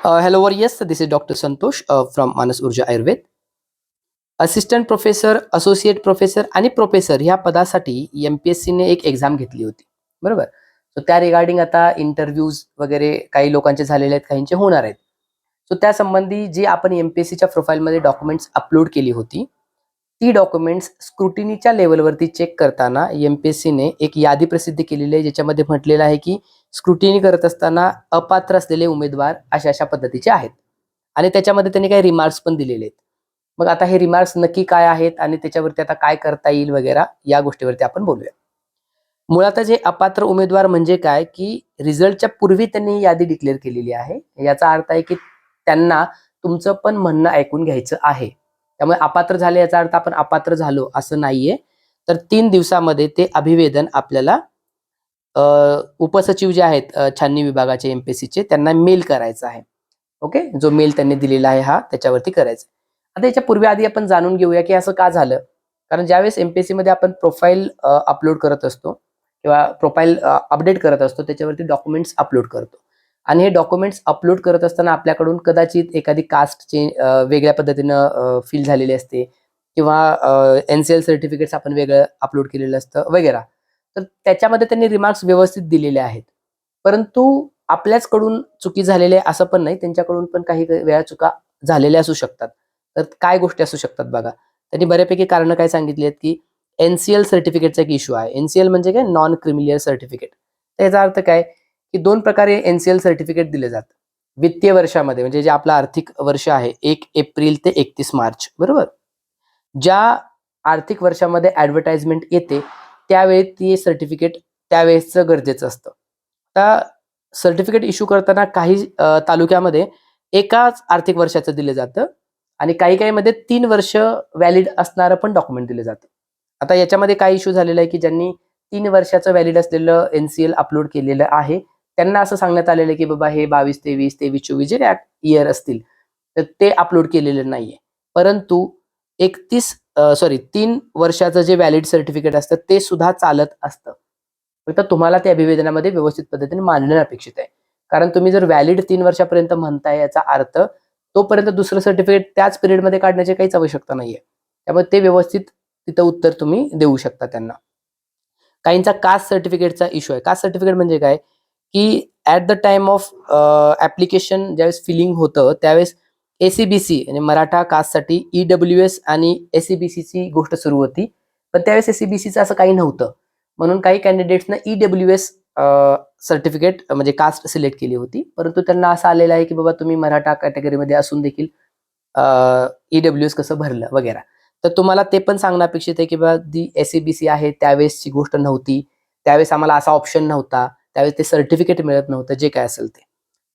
Uh, hello, over. yes, this is Dr. Santosh uh, from Manas Urja Ayurved. Assistant professor associate professor आणि professor ह्या पदासाठी M P S सीने एक exam घेतली होती बरोबर सो त्या रिगार्डिंग आता इंटरव्ह्यूज वगैरे काही लोकांचे झालेले आहेत काहींचे होणार आहेत सो त्या संबंधी जी आपण एम पी एस सीच्या प्रोफाईलमध्ये डॉक्युमेंट्स अपलोड केली होती ती डॉक्युमेंट्स स्क्रुटिनीच्या लेवलवरती चेक करताना एम पी एस सीने एक यादी प्रसिद्ध केलेली आहे ज्याच्यामध्ये म्हटलेलं आहे की स्क्रुटिनी करत असताना अपात्र असलेले उमेदवार अशा अशा पद्धतीचे आहेत. आणि त्याच्यामध्ये त्यांनी काही रिमार्क्स पण दिलेले आहेत. मग आता हे रिमार्क्स नक्की काय आहेत आणि त्याच्यावरती आता काय करता येईल वगैरे या गोष्टीवरती आपण बोलूया. मुळातच हे अपात्र उमेदवार म्हणजे काय? की रिझल्टच्या पूर्वी त्यांनी यादी डिक्लेअर केलेली आहे. याचा अर्थ आहे की त्यांना तुमचं पण म्हणणं ऐकून घ्यायचं आहे. त्यामुळे अपात्र झाले याचा अर्थ आपण अपात्र झालो असं नाहीये. तर तीन दिवसामध्ये ते अभिवेदन आपल्याला उपसचिव जे आहेत छाननी विभागाचे एमपीएससीचे त्यांना मेल करायचा आहे. ओके? जो मेल त्यांनी दिलेला आहे हा त्याच्यावरती करायचा आहे. आता याच्या पूर्वी आधी आपण जाणून घेऊया की असं का झालं. कारण ज्यावेळेस एमपीएससी मध्ये आपण प्रोफाईल अपलोड करत असतो किंवा प्रोफाईल अपडेट करत असतो त्याच्यावरती डॉक्युमेंट्स अपलोड करतो. आणि हे डॉक्युमेंट्स अपलोड करत असताना आपल्याकडून कदाचित एखादी कास्ट चेंज वेगळ्या पद्धतीनं फिल झालेली असते किंवा एन सी एल सर्टिफिकेट्स आपण वेगळं अपलोड केलेलं असतं वगैरे. तर त्याच्यामध्ये त्यांनी रिमार्क्स व्यवस्थित दिलेले आहेत. परंतु आपल्याचकडून चुकी झालेले असं पण नाही त्यांच्याकडून पण काही वेळा चुका झालेल्या असू शकतात. तर काय गोष्टी असू शकतात बघा. त्यांनी बऱ्यापैकी कारणं काय सांगितली आहेत की एनसीएल सर्टिफिकेटचा एक इश्यू आहे. एनसीएल म्हणजे काय? नॉन क्रिमिलियर सर्टिफिकेट त्याचा अर्थ काय? की दोन प्रकारे एनसीएल सर्टिफिकेट दिले जातात. वित्तीय वर्षामध्ये म्हणजे जे आपलं आर्थिक वर्ष आहे एक एप्रिल ते एकतीस मार्च. बरोबर? ज्या आर्थिक वर्षामध्ये ऍडव्हर्टाइजमेंट येते त्यावेळी ती सर्टिफिकेट त्यावेळेसचं गरजेचं असतं. आता सर्टिफिकेट इश्यू करताना काही तालुक्यामध्ये एकाच आर्थिक वर्षाचं दिलं जातं आणि काही काही मध्ये तीन वर्ष व्हॅलिड असणारं पण डॉक्युमेंट दिलं जातं. आता याच्यामध्ये काय इश्यू झालेला आहे की ज्यांनी तीन वर्षाचं व्हॅलिड असलेलं एनसीएल अपलोड केलेलं आहे त्यांना असं सांगण्यात आलेलं आहे की बाबा हे बावीस तेवीस तेवीस चोवीस जे इयर असतील तर ते अपलोड केलेलं नाहीये. परंतु एकतीस सॉरी तीन वर्षाचं जे व्हॅलिड सर्टिफिकेट असतं ते सुद्धा चालत असतं. फक्त तुम्हाला ते अभिवेदनामध्ये व्यवस्थित पद्धतीने मांडणं अपेक्षित आहे. कारण तुम्ही जर व्हॅलिड तीन वर्षापर्यंत म्हणताय याचा अर्थ तोपर्यंत दुसरं सर्टिफिकेट त्याच पिरियडमध्ये काढण्याची काहीच आवश्यकता नाहीये. त्यामुळे ते व्यवस्थित तिथं उत्तर तुम्ही देऊ शकता त्यांना. काहींचा कास्ट सर्टिफिकेटचा इश्यू आहे. कास्ट सर्टिफिकेट म्हणजे काय? की at the time of application ज्यावेळेस फिलिंग होतं त्यावेळेस एसीबीसी म्हणजे मराठा कास्टसाठी ईडब्ल्यू एस आणि एसीबीसीची गोष्ट सुरू होती. पण त्यावेळेस एसीबीसीचं असं काही नव्हतं. म्हणून काही कॅन्डिडेट्सना ईडब्ल्यू एस सर्टिफिकेट म्हणजे कास्ट सिलेक्ट केली होती. परंतु त्यांना असं आलेलं आहे की बाबा तुम्ही मराठा कॅटेगरीमध्ये असून देखील ईडब्ल्यू एस कसं भरलं वगैरे. तर तुम्हाला ते पण सांगणं अपेक्षित आहे की बाबा जी एसीबीसी आहे त्यावेळेसची गोष्ट नव्हती. त्यावेळेस आम्हाला असा ऑप्शन नव्हता. त्यावेळेस ते सर्टिफिकेट मिळत नव्हतं जे काय असेल ते.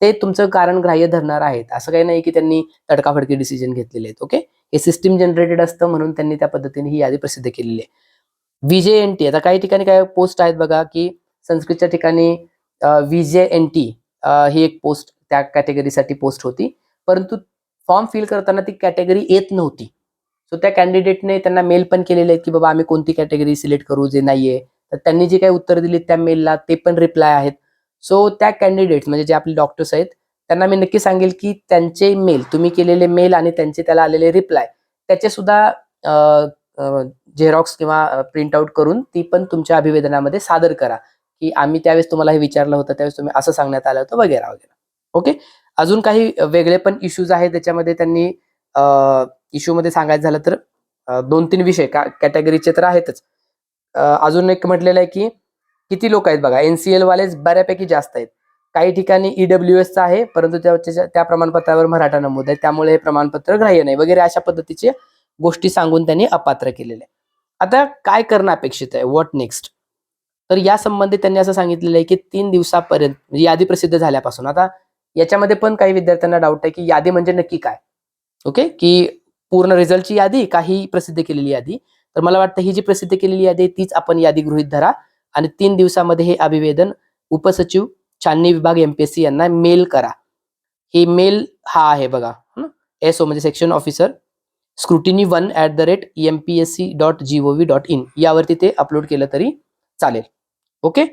ते तुमचं कारण ग्राह्य धरणार आहेत. असं काही नाही की त्यांनी तडकाफडकी डिसिजन घेतलेले आहेत ओके हे सिस्टीम जनरेटेड असतं म्हणून त्यांनी त्या पद्धतीने ही यादी प्रसिद्ध केलेली आहे. विजे एन टी आता काही ठिकाणी काय पोस्ट आहेत बघा की संस्कृतच्या ठिकाणी विजे एन टी ही एक पोस्ट त्या कॅटेगरीसाठी पोस्ट होती. परंतु फॉर्म फिल करताना ती कॅटेगरी येत नव्हती. सो त्या कॅन्डिडेटने त्यांना मेल पण केलेले आहेत की बाबा आम्ही कोणती कॅटेगरी सिलेक्ट करू जे नाहीये. तर त्यांनी जे काही उत्तर दिली त्या मेलला ते पण रिप्लाय आहेत. सो त्या कॅन्डिडेट्स म्हणजे जे आपले डॉक्टर्स आहेत त्यांना मी नक्की सांगेल की त्यांचे मेल तुम्ही केलेले मेल आणि त्यांचे त्याला आलेले रिप्लाय त्याचे सुद्धा झेरॉक्स किंवा प्रिंट आउट करून ती पण तुमच्या अभिवेदनामध्ये सादर करा की आम्ही त्यावेळेस तुम्हाला हे विचारलं होतं त्यावेळेस तुम्ही असं सांगण्यात आलं होतं वगैरे वगैरे. ओके अजून काही वेगळे पण इश्यूज आहेत त्याच्यामध्ये त्यांनी इश्यूमध्ये सांगायचं झालं तर दोन तीन विषय का कॅटेगरीचे तर आहेतच. अजून एक म्हटलेलं आहे की किती लोक आहेत बघा? एनसीएल वालेच बऱ्यापैकी जास्त आहेत. काही ठिकाणी ईडब्ल्यू एसचा आहे परंतु त्या त्या प्रमाणपत्रावर मराठा नमूद आहे. त्यामुळे हे प्रमाणपत्र ग्राह्य नाही. वगैरे अशा पद्धतीचे गोष्टी सांगून त्यांनी अपात्र केलेले आता काय करणं अपेक्षित आहे? व्हॉट नेक्स्ट तर या संबंधी त्यांनी असं सांगितलेलं आहे की तीन दिवसापर्यंत म्हणजे यादी प्रसिद्ध झाल्यापासून. आता याच्यामध्ये पण काही विद्यार्थ्यांना डाऊट आहे की यादी म्हणजे नक्की काय? ओके? की पूर्ण रिझल्टची यादी काही प्रसिद्ध केलेली यादी? तर मला वाटतं ही जी प्रसिद्ध केलेली यादी आहे तीच आपण यादी गृहीत धरा. आणि तीन दिवसामध्ये हे अभिवेदन उपसचिव छाननी विभाग एमपीएससी यांना मेल करा. ही मेल हा आहे बघा एस ओ म्हणजे section officer scrutiny one at the rate M P S C dot G O V dot in यावरती ते अपलोड केलं तरी चालेल. ओके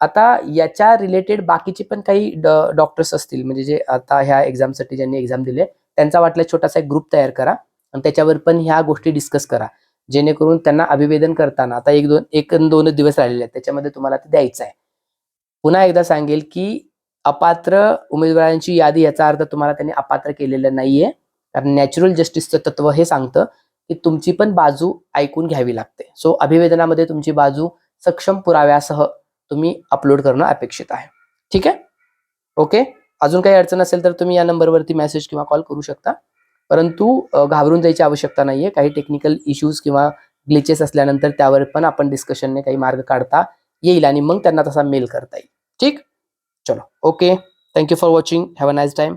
आता याच्या रिलेटेड बाकीचे पण काही डॉक्टर्स असतील म्हणजे जे आता ह्या एक्झामसाठी ज्यांनी एक्झाम दिले त्यांचा वाटला छोटासा एक ग्रुप तयार करा. आणि त्याच्यावर पण ह्या गोष्टी डिस्कस करा. जेणेकरून त्यांना अभिवेदन करताना आता एक दोन एक दोन दिवस राहिलेले आहेत त्याच्यामध्ये तुम्हाला ते द्यायचं आहे. पुन्हा एकदा सांगेल की अपात्र उमेदवारांची यादी याचा अर्थ तुम्हाला त्यांनी अपात्र केलेलं नाहीये. कारण नॅचरल जस्टिसचं तत्व हे सांगतं की तुमची पण बाजू ऐकून घ्यावी लागते. सो अभिवेदनामध्ये तुमची बाजू सक्षम पुराव्यासह तुम्ही अपलोड करणं अपेक्षित आहे. ठीक आहे? ओके अजून काही अडचण असेल तर तुम्ही या नंबरवरती मेसेज किंवा कॉल करू शकता. परंतु घाबरून जायची आवश्यकता नाहीये. काही टेक्निकल इश्यूज किंवा ग्लिचेस असल्यानंतर त्यावर पण आपण डिस्कशनने काही मार्ग काढता येईल आणि मग त्यांना तसा मेल करता येईल. ठीक? चलो. Okay thank you for watching have a nice time